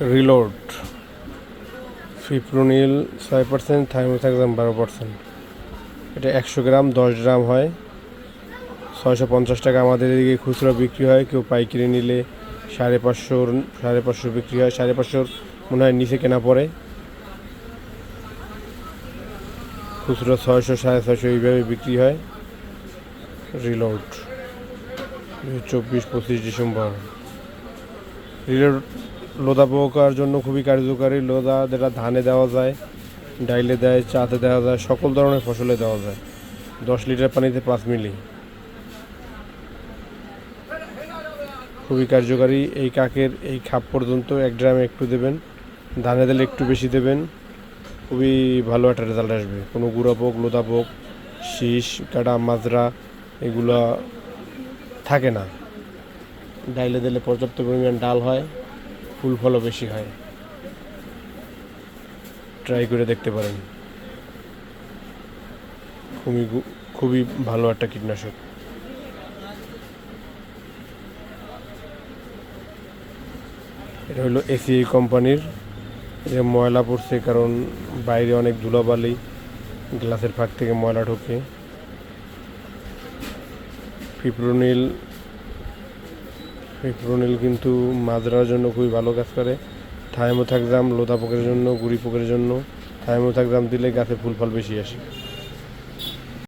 Reload fipronil ছয় percent thiamethoxam বারো percent এটা একশো গ্রাম, দশ গ্রাম হয়। ছয়শো পঞ্চাশ টাকা আমাদের এদিকে খুচরো বিক্রি হয়। কেউ পাইকারি নিলে সাড়ে পাঁচশোর সাড়ে পাঁচশো বিক্রি হয়। সাড়ে পাঁচশোর মনে হয় নিচে কেনা পড়ে। খুচরো ছয়শো, সাড়ে ছয়শো এইভাবে বিক্রি হয়। রিলোড চব্বিশ পঁচিশ ডিসেম্বর। রিলোড লোদা পোকার জন্য খুবই কার্যকারী। লোদা যেটা ধানে দেওয়া যায়, ডাইলে দেয়, চাতে দেওয়া যায়, সকল ধরনের ফসলে দেওয়া যায়। দশ লিটার পানিতে পাঁচ মিলি। খুবই কার্যকারী। এই কাকের এই খাপ পর্যন্ত এক ড্রামে একটু দেবেন। ধানে দিলে একটু বেশি দেবেন। খুবই ভালো একটা রেজাল্ট আসবে। কোনো গুঁড়া পোক, লোদা পোক, শীষ, কাটা, মাজরা, এগুলো থাকে না। ডাইলে দিলে পর্যাপ্ত পরিমাণ ডাল হয়। ফুল ফলও বেশি হয়। ট্রাই করে দেখতে পারেন। খুবই খুবই ভালো একটা কীটনাশক। এটা হলো এসিআই কোম্পানির। যে ময়লা পড়ছে কারণ বাইরে অনেক ধুলাবালি, গ্লাসের ফাঁক থেকে ময়লা ঢোকে। ফিপ্রোনিল ফিপ্রোনিল কিন্তু মাদ্রার জন্য খুবই ভালো কাজ করে। থাইমোথাক্সাম লোদা পোকের জন্য, গুড়ি পোকের জন্য। থাইমোথাক্সাম দিলে গাছে ফুল ফল বেশি আসে।